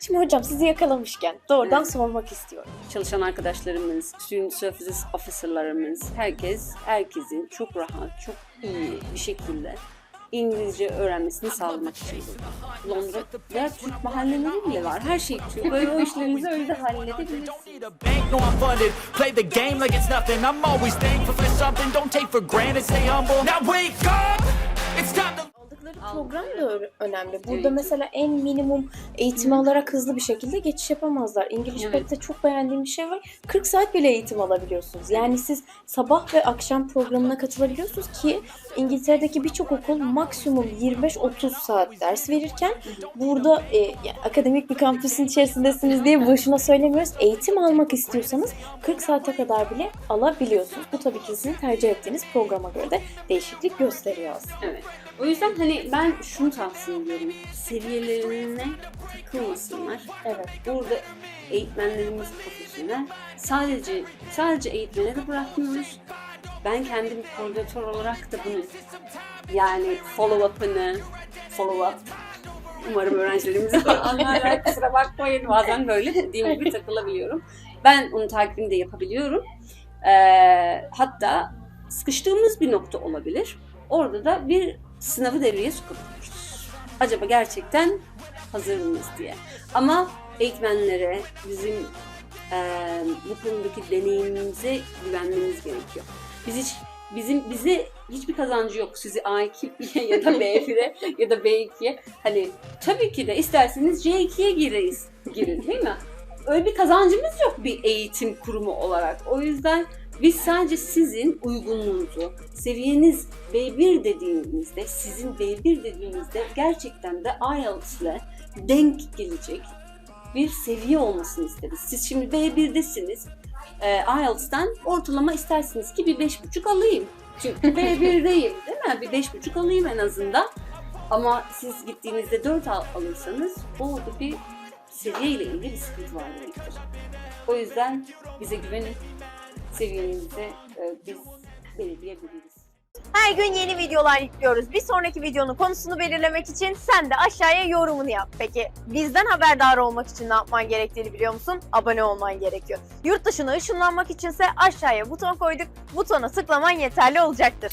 Şimdi hocam sizi yakalamışken doğrudan sormak istiyorum. Çalışan arkadaşlarımız, student services officerlarımız, herkes, herkesin çok rahat, çok iyi bir şekilde İngilizce öğrenmesini sağlamak için. Londra veya Türk mahalleleri bile var. Her şey Türk. Böyle o işlerinizi öyle de to Aldıkları program da önemli. Burada Evet. mesela en minimum eğitimi alarak hızlı bir şekilde geçiş yapamazlar. İngiliz Evet. Pet'te çok beğendiğim bir şey var. 40 saat bile eğitim alabiliyorsunuz. Yani siz sabah ve akşam programına katılabiliyorsunuz ki İngiltere'deki birçok okul maksimum 25-30 saat ders verirken burada e, akademik bir kampüsün içerisindesiniz diye boşuna söylemiyoruz. Eğitim almak istiyorsanız 40 saate kadar bile alabiliyorsunuz. Bu tabii ki sizin tercih ettiğiniz programa göre de değişiklik gösteriyor aslında. Evet. O yüzden hani ben şunu tavsiye ediyorum. Seviyelerine takılmasınlar. Evet. Burada eğitmenlerimiz profesyonel. Sadece sadece eğitmene de bırakmıyoruz. Ben kendim koordinatör olarak da bunu yani follow up'ını follow up Umarım öğrencilerimiz anlarlar. Kusura bakmayın. Bazen böyle dediğim gibi takılabiliyorum. Ben onun takibini de yapabiliyorum. Ee, hatta sıkıştığımız bir nokta olabilir. Orada da bir sınavı devreye sokabiliriz. Acaba gerçekten hazır mıyız diye. Ama eğitmenlere, bizim e, bu konudaki deneyimimize güvenmemiz gerekiyor. Biz hiç bizim bize hiçbir kazancı yok sizi A2'ye ya da B1'e ya da B2'ye. Hani tabii ki de isterseniz C2'ye gireriz, girin değil mi? Öyle bir kazancımız yok bir eğitim kurumu olarak. O yüzden biz sadece sizin uygunluğunuzu, seviyeniz B1 dediğimizde, sizin B1 dediğimizde gerçekten de IELTS ile denk gelecek bir seviye olmasını isteriz. Siz şimdi B1'desiniz. E, IELTS'ten ortalama istersiniz ki bir 5.5 alayım. Çünkü B1'deyim değil mi? Bir 5.5 alayım en azından. Ama siz gittiğinizde 4 al- alırsanız orada bir seviyeyle ilgili bir sıkıntı var demektir. O yüzden bize güvenin. Seviyenizi e, biz belirleyebiliriz. Her gün yeni videolar yüklüyoruz. Bir sonraki videonun konusunu belirlemek için sen de aşağıya yorumunu yap. Peki bizden haberdar olmak için ne yapman gerektiğini biliyor musun? Abone olman gerekiyor. Yurt dışına ışınlanmak içinse aşağıya buton koyduk. Butona tıklaman yeterli olacaktır.